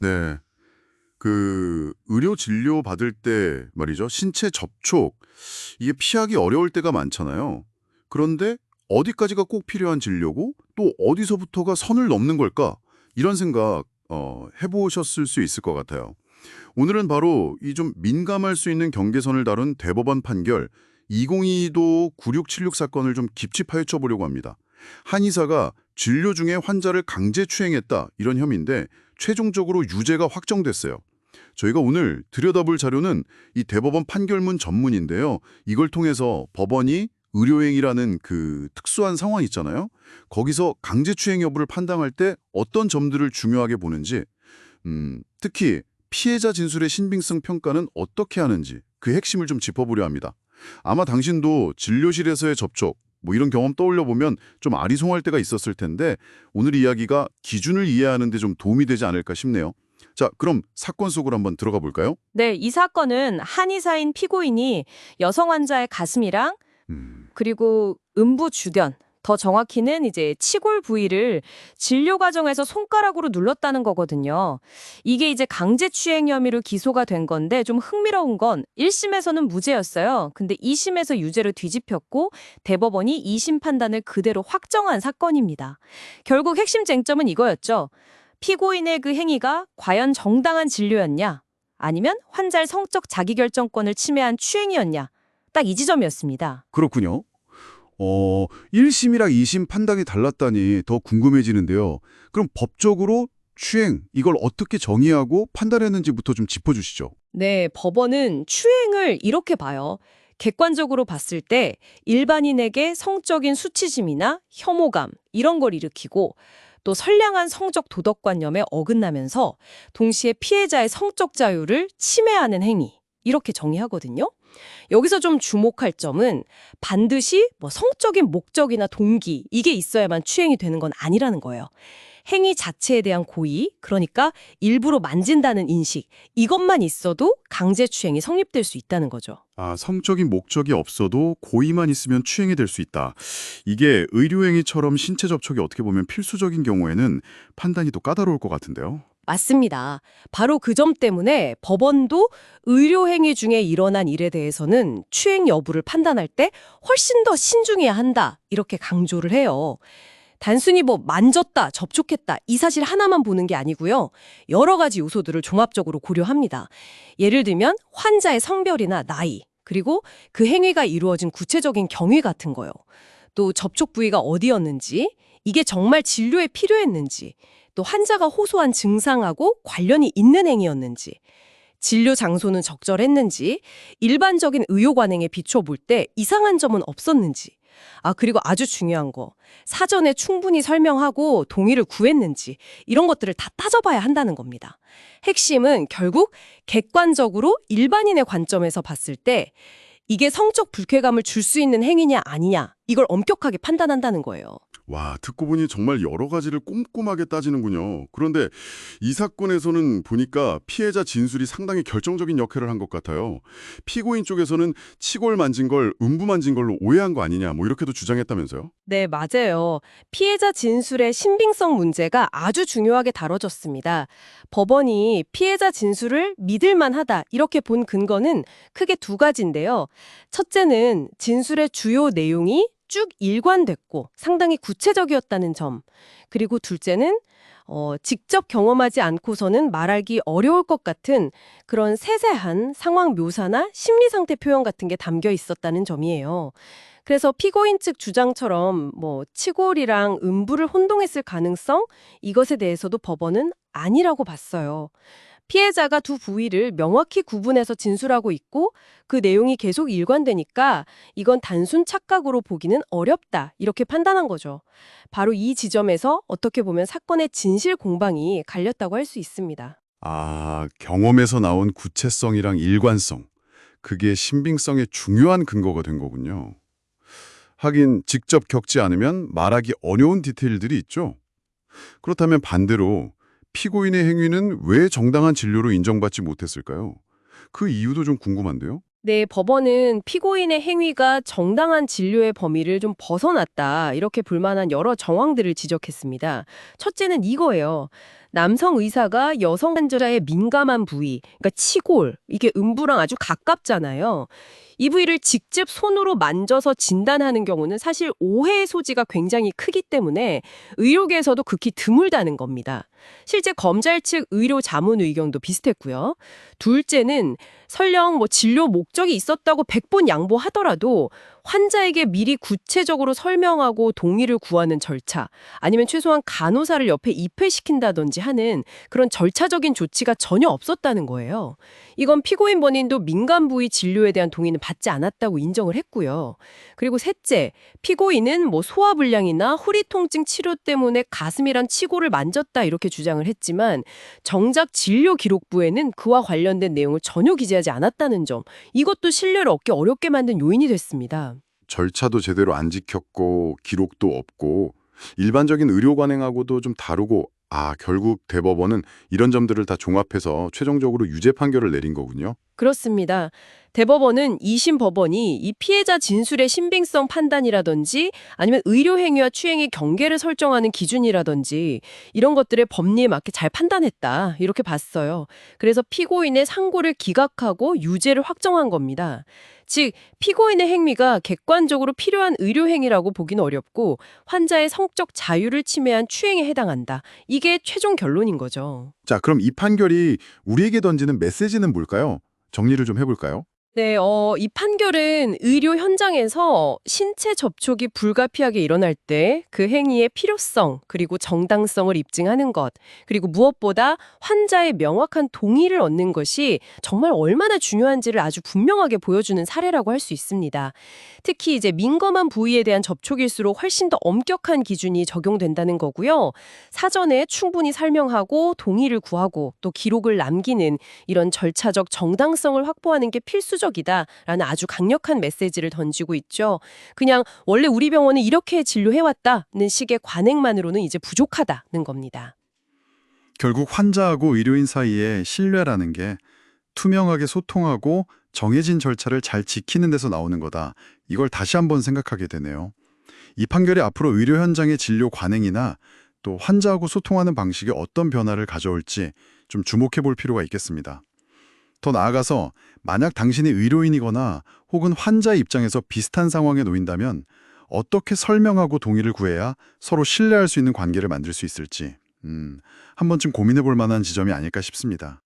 네. 그 의료 진료 받을 때 말이죠. 신체 접촉 이게 피하기 어려울 때가 많잖아요. 그런데 어디까지가 꼭 필요한 진료고 또 어디서부터가 선을 넘는 걸까? 이런 생각 어, 해보셨을 수 있을 것 같아요. 오늘은 바로 이 좀 민감할 수 있는 경계선을 다룬 대법원 판결 2022도 9676 사건을 좀 깊이 파헤쳐 보려고 합니다. 한 의사가 진료 중에 환자를 강제 추행했다 이런 혐의인데 최종적으로 유죄가 확정됐어요. 저희가 오늘 들여다볼 자료는 이 대법원 판결문 전문인데요. 이걸 통해서 법원이 의료행위라는 그 특수한 상황 있잖아요. 거기서 강제추행 여부를 판단할 때 어떤 점들을 중요하게 보는지, 음, 특히 피해자 진술의 신빙성 평가는 어떻게 하는지 그 핵심을 좀 짚어보려 합니다. 아마 당신도 진료실에서의 접촉, 뭐 이런 경험 떠올려 보면 좀 아리송할 때가 있었을 텐데 오늘 이야기가 기준을 이해하는 데 좀 도움이 되지 않을까 싶네요. 자, 그럼 사건 속으로 한번 들어가 볼까요? 네, 이 사건은 한의사인 피고인이 여성 환자의 가슴이랑 음, 그리고 음부 주변, 더 정확히는 이제 치골 부위를 진료 과정에서 손가락으로 눌렀다는 거거든요. 이게 이제 강제 추행 혐의로 기소가 된 건데 좀 흥미로운 건 1심에서는 무죄였어요. 근데 2심에서 유죄로 뒤집혔고 대법원이 2심 판단을 그대로 확정한 사건입니다. 결국 핵심 쟁점은 이거였죠. 피고인의 그 행위가 과연 정당한 진료였냐? 아니면 환자의 성적 자기결정권을 침해한 추행이었냐? 딱 이 지점이었습니다. 그렇군요. 어, 1심이랑 2심 판단이 달랐다니 더 궁금해지는데요. 그럼 법적으로 추행, 이걸 어떻게 정의하고 판단했는지부터 좀 짚어주시죠. 네, 법원은 추행을 이렇게 봐요. 객관적으로 봤을 때 일반인에게 성적인 수치심이나 혐오감 이런 걸 일으키고 또 선량한 성적 도덕관념에 어긋나면서 동시에 피해자의 성적 자유를 침해하는 행위 이렇게 정의하거든요. 여기서 좀 주목할 점은 반드시 뭐 성적인 목적이나 동기 이게 있어야만 추행이 되는 건 아니라는 거예요. 행위 자체에 대한 고의, 그러니까 일부러 만진다는 인식, 이것만 있어도 강제추행이 성립될 수 있다는 거죠. 아, 성적인 목적이 없어도 고의만 있으면 추행이 될 수 있다. 이게 의료행위처럼 신체 접촉이 어떻게 보면 필수적인 경우에는 판단이 더 까다로울 것 같은데요. 맞습니다. 바로 그 점 때문에 법원도 의료행위 중에 일어난 일에 대해서는 추행 여부를 판단할 때 훨씬 더 신중해야 한다. 이렇게 강조를 해요. 단순히 뭐 만졌다, 접촉했다 이 사실 하나만 보는 게 아니고요. 여러 가지 요소들을 종합적으로 고려합니다. 예를 들면 환자의 성별이나 나이, 그리고 그 행위가 이루어진 구체적인 경위 같은 거요. 또 접촉 부위가 어디였는지, 이게 정말 진료에 필요했는지, 또 환자가 호소한 증상하고 관련이 있는 행위였는지, 진료 장소는 적절했는지, 일반적인 의료 관행에 비춰 볼 때 이상한 점은 없었는지, 아, 그리고 아주 중요한 거. 사전에 충분히 설명하고 동의를 구했는지, 이런 것들을 다 따져봐야 한다는 겁니다. 핵심은 결국 객관적으로 일반인의 관점에서 봤을 때 이게 성적 불쾌감을 줄 수 있는 행위냐 아니냐, 이걸 엄격하게 판단한다는 거예요. 와, 듣고 보니 정말 여러 가지를 꼼꼼하게 따지는군요. 그런데 이 사건에서는 보니까 피해자 진술이 상당히 결정적인 역할을 한 것 같아요. 피고인 쪽에서는 치골 만진 걸 음부 만진 걸로 오해한 거 아니냐, 뭐 이렇게도 주장했다면서요? 네, 맞아요. 피해자 진술의 신빙성 문제가 아주 중요하게 다뤄졌습니다. 법원이 피해자 진술을 믿을 만 하다 이렇게 본 근거는 크게 두 가지인데요. 첫째는 진술의 주요 내용이 쭉 일관됐고 상당히 구체적이었다는 점. 그리고 둘째는 어, 직접 경험하지 않고서는 말하기 어려울 것 같은 그런 세세한 상황 묘사나 심리 상태 표현 같은 게 담겨 있었다는 점이에요. 그래서 피고인 측 주장처럼 뭐 치골이랑 음부를 혼동했을 가능성 이것에 대해서도 법원은 아니라고 봤어요. 피해자가 두 부위를 명확히 구분해서 진술하고 있고 그 내용이 계속 일관되니까 이건 단순 착각으로 보기는 어렵다 이렇게 판단한 거죠. 바로 이 지점에서 어떻게 보면 사건의 진실 공방이 갈렸다고 할 수 있습니다. 아, 경험에서 나온 구체성이랑 일관성. 그게 신빙성의 중요한 근거가 된 거군요. 하긴 직접 겪지 않으면 말하기 어려운 디테일들이 있죠. 그렇다면 반대로 피고인의 행위는 왜 정당한 진료로 인정받지 못했을까요? 그 이유도 좀 궁금한데요. 네, 법원은 피고인의 행위가 정당한 진료의 범위를 좀 벗어났다. 이렇게 불만한 여러 정황들을 지적했습니다. 첫째는 이거예요. 남성 의사가 여성 환자의 민감한 부위, 그러니까 치골, 이게 음부랑 아주 가깝잖아요. 이 부위를 직접 손으로 만져서 진단하는 경우는 사실 오해의 소지가 굉장히 크기 때문에 의료계에서도 극히 드물다는 겁니다. 실제 검찰 측 의료 자문 의견도 비슷했고요. 둘째는 설령 뭐 진료 목적이 있었다고 100번 양보하더라도 환자에게 미리 구체적으로 설명하고 동의를 구하는 절차, 아니면 최소한 간호사를 옆에 입회시킨다든지 하는 그런 절차적인 조치가 전혀 없었다는 거예요. 이건 피고인 본인도 민간 부위 진료에 대한 동의는 받지 않았다고 인정을 했고요. 그리고 셋째, 피고인은 뭐 소화불량이나 허리 통증 치료 때문에 가슴이란 치골을 만졌다 이렇게 주장을 했지만 정작 진료 기록부에는 그와 관련된 내용을 전혀 기재하지 않았다는 점, 이것도 신뢰를 얻기 어렵게 만든 요인이 됐습니다. 절차도 제대로 안 지켰고 기록도 없고 일반적인 의료 관행하고도 좀 다르고 아 결국 대법원은 이런 점들을 다 종합해서 최종적으로 유죄 판결을 내린 거군요. 그렇습니다. 대법원은 2심 법원이 이 피해자 진술의 신빙성 판단이라든지 아니면 의료 행위와 추행의 경계를 설정하는 기준이라든지 이런 것들을 법리에 맞게 잘 판단했다. 이렇게 봤어요. 그래서 피고인의 상고를 기각하고 유죄를 확정한 겁니다. 즉 피고인의 행위가 객관적으로 필요한 의료 행위라고 보기는 어렵고 환자의 성적 자유를 침해한 추행에 해당한다. 이게 최종 결론인 거죠. 자 그럼 이 판결이 우리에게 던지는 메시지는 뭘까요? 정리를 좀 해볼까요? 네, 어, 이 판결은 의료 현장에서 신체 접촉이 불가피하게 일어날 때 그 행위의 필요성, 그리고 정당성을 입증하는 것, 그리고 무엇보다 환자의 명확한 동의를 얻는 것이 정말 얼마나 중요한지를 아주 분명하게 보여주는 사례라고 할 수 있습니다. 특히 이제 민감한 부위에 대한 접촉일수록 훨씬 더 엄격한 기준이 적용된다는 거고요. 사전에 충분히 설명하고 동의를 구하고 또 기록을 남기는 이런 절차적 정당성을 확보하는 게 필수적이다라는 아주 강력한 메시지를 던지고 있죠. 그냥 원래 우리 병원은 이렇게 진료해왔다는 식의 관행만으로는 이제 부족하다는 겁니다. 결국 환자하고 의료인 사이의 신뢰라는 게 투명하게 소통하고 정해진 절차를 잘 지키는 데서 나오는 거다. 이걸 다시 한번 생각하게 되네요. 이 판결이 앞으로 의료 현장의 진료 관행이나 또 환자하고 소통하는 방식에 어떤 변화를 가져올지 좀 주목해 볼 필요가 있겠습니다. 더 나아가서 만약 당신이 의료인이거나 혹은 환자 입장에서 비슷한 상황에 놓인다면 어떻게 설명하고 동의를 구해야 서로 신뢰할 수 있는 관계를 만들 수 있을지 음, 한 번쯤 고민해 볼 만한 지점이 아닐까 싶습니다.